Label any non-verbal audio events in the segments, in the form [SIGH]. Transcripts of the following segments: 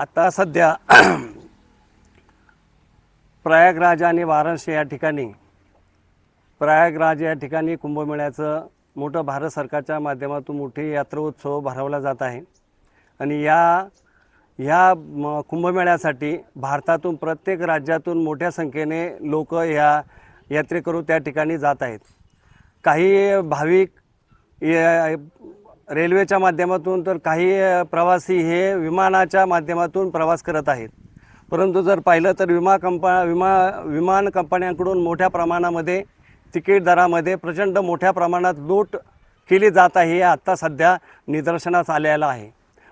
आता सध्या [CLEARS THROAT] प्रयागराज आणि वाराणसी या ठिकाणी प्रयागराज या ठिकाणी कुंभमेळ्याचं मोठं भारत सरकारच्या माध्यमातून मोठी यात्रोत्सव भरवला जात आहे. आणि या ह्या म- कुंभमेळ्यासाठी भारतातून प्रत्येक राज्यातून मोठ्या संख्येने लोक या यात्रेकरू त्या ठिकाणी जात आहेत. काही भाविक या- रेल्वेच्या माध्यमातून तर काही प्रवासी हे विमानाच्या माध्यमातून प्रवास करत आहेत. परंतु जर पाहिलं तर विमा कंपा विमा विमान कंपन्यांकडून मोठ्या प्रमाणामध्ये तिकीट दरामध्ये प्रचंड मोठ्या प्रमाणात लूट केली जात आहे हे आत्ता सध्या निदर्शनास आलेलं आहे.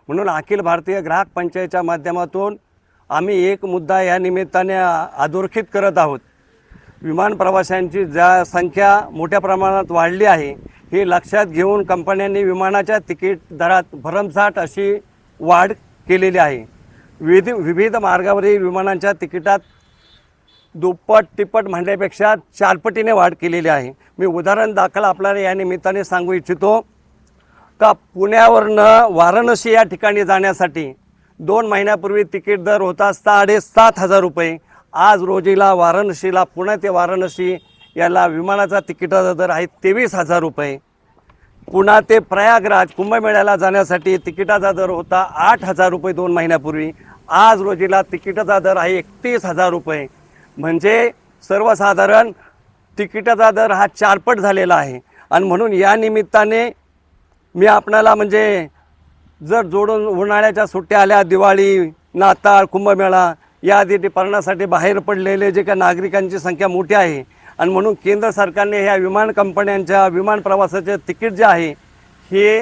म्हणून अखिल भारतीय ग्राहक पंचायतच्या माध्यमातून आम्ही एक मुद्दा या निमित्ताने अधोरेखित करत आहोत. विमान प्रवाशांची ज्या संख्या मोठ्या प्रमाणात वाढली आहे ही लक्षात घेऊन कंपन्यांनी विमानाच्या तिकीट दरात भरमसाठ अशी वाढ केलेली आहे. विविध विविध मार्गावरील विमानांच्या तिकिटात दुप्पट तिप्पट म्हणण्यापेक्षा चारपटीने वाढ केलेली आहे. मी उदाहरण दाखल आपल्याला या निमित्ताने सांगू इच्छितो. का पुण्यावरनं वाराणसी या ठिकाणी जाण्यासाठी दोन महिन्यापूर्वी तिकीट दर होता साडेसात हजार रुपये. आज रोजीला वाराणसीला पुणे ते वाराणसी याला विमानाचा तिकिटाचा दर आहे तेवीस हजार रुपये. पुणा ते प्रयागराज कुंभमेळ्याला जाण्यासाठी तिकिटाचा दर होता आठ हजार रुपये दोन महिन्यापूर्वी. आज रोजीला तिकिटाचा दर आहे एकतीस हजार रुपये. म्हणजे सर्वसाधारण तिकिटाचा दर हा चारपट झालेला आहे. आणि म्हणून या निमित्ताने मी आपणाला म्हणजे जर जोडून उन्हाळ्याच्या सुट्ट्या आल्या दिवाळी नाताळ कुंभमेळा या आधी पडण्यासाठी बाहेर पडलेले जे काही नागरिकांची संख्या मोठी आहे आणि म्हणून केंद्र सरकारने ह्या विमान कंपन्यांच्या विमान प्रवासाचे तिकीट जे आहे हे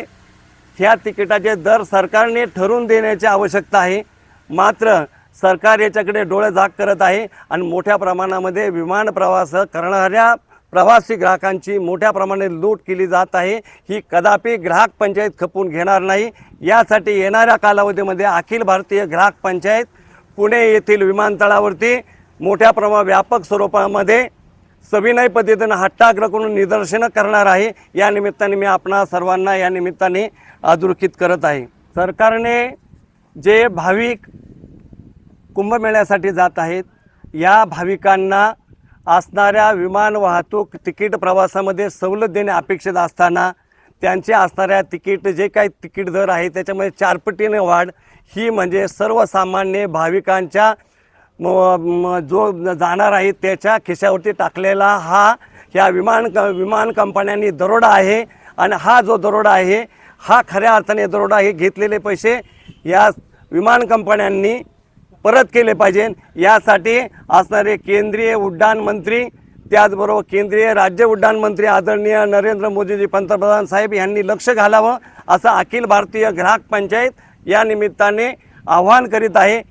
ह्या तिकिटाचे दर सरकारने ठरवून देण्याची आवश्यकता आहे. मात्र सरकार याच्याकडे डोळे झाक करत आहे आणि मोठ्या प्रमाणामध्ये विमान प्रवास करणाऱ्या प्रवासी ग्राहकांची मोठ्या प्रमाणात लूट केली जात आहे. ही कदापि ग्राहक पंचायत खपून घेणार नाही. यासाठी येणाऱ्या कालावधीमध्ये अखिल भारतीय ग्राहक पंचायत पुणे येथील विमानतळावरती मोठ्या प्रमाणात व्यापक स्वरूपामध्ये सविनय पद्धतीनं हट्टाग्र करून निदर्शनं करणार आहे. या निमित्ताने मी आपणा सर्वांना या निमित्ताने अधोरेखित करत आहे. सरकारने जे भाविक कुंभमेळ्यासाठी जात आहेत या भाविकांना असणाऱ्या विमान वाहतूक तिकीट प्रवासामध्ये सवलत देणे अपेक्षित असताना त्यांचे असणाऱ्या तिकीट जे काही तिकीट दर आहे त्याच्यामध्ये चारपटीने वाढ ही म्हणजे सर्वसामान्य भाविकांच्या म- जो जाणार आहे त्याच्या खिशावरती टाकलेला हा ह्या विमान क विमान कंपन्यांनी दरोडा आहे. आणि हा जो दरोडा आहे हा खऱ्या अर्थाने दरोडा हे घेतलेले पैसे या विमान कंपन्यांनी परत केले पाहिजे. यासाठी असणारे केंद्रीय उड्डाण मंत्री त्याचबरोबर केंद्रीय राज्य उड्डाण मंत्री आदरणीय नरेंद्र मोदीजी पंतप्रधान साहेब यांनी लक्ष घालावं असं अखिल भारतीय ग्राहक पंचायत या निमित्ताने आवाहन करीत आहे.